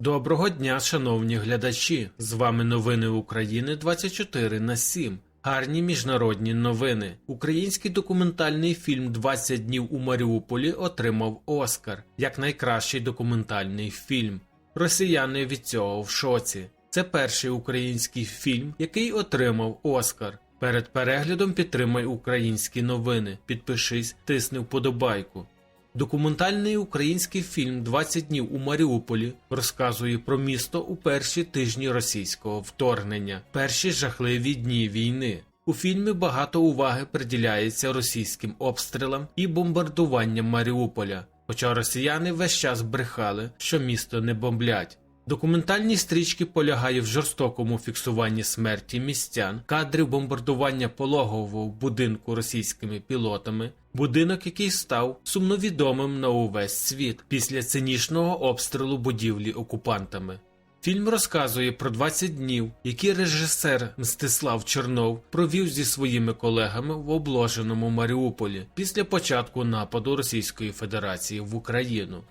Доброго дня, шановні глядачі! З вами новини України 24 на 7. Гарні міжнародні новини. Український документальний фільм «20 днів у Маріуполі отримав Оскар як найкращий документальний фільм. Росіяни від цього в шоці. Це перший український фільм, який отримав Оскар. Перед переглядом підтримай українські новини. Підпишись, тисни вподобайку. Документальний український фільм «20 днів у Маріуполі розказує про місто у перші тижні російського вторгнення, перші жахливі дні війни. У фільмі багато уваги приділяється російським обстрілам і бомбардуванням Маріуполя, хоча росіяни весь час брехали, що місто не бомблять. Документальні стрічки полягає в жорстокому фіксуванні смерті містян, кадрів бомбардування пологового будинку російськими пілотами, будинок, який став сумновідомим на увесь світ після цинічного обстрілу будівлі окупантами. Фільм розказує про 20 днів, які режисер Мстислав Чернов провів зі своїми колегами в обложеному Маріуполі після початку нападу Російської Федерації в Україну.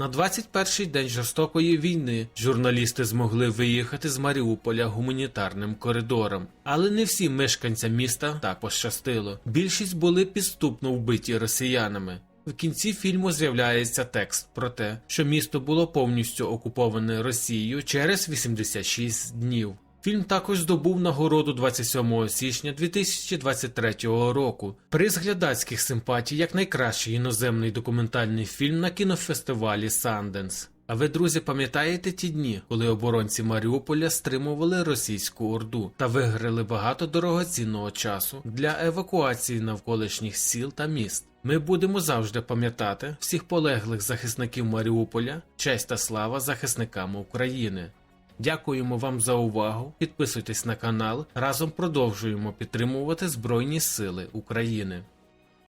На 21-й день жорстокої війни журналісти змогли виїхати з Маріуполя гуманітарним коридором, але не всі мешканцям міста так пощастило. Більшість були підступно вбиті росіянами. В кінці фільму з'являється текст про те, що місто було повністю окуповане Росією через 86 днів. Фільм також здобув нагороду 27 січня 2023 року. Приз глядацьких симпатій як найкращий іноземний документальний фільм на кінофестивалі Санденс. А ви, друзі, пам'ятаєте ті дні, коли оборонці Маріуполя стримували російську орду та виграли багато дорогоцінного часу для евакуації навколишніх сіл та міст? Ми будемо завжди пам'ятати всіх полеглих захисників Маріуполя, честь та слава захисникам України. Дякуємо вам за увагу. Підписуйтесь на канал. Разом продовжуємо підтримувати Збройні Сили України.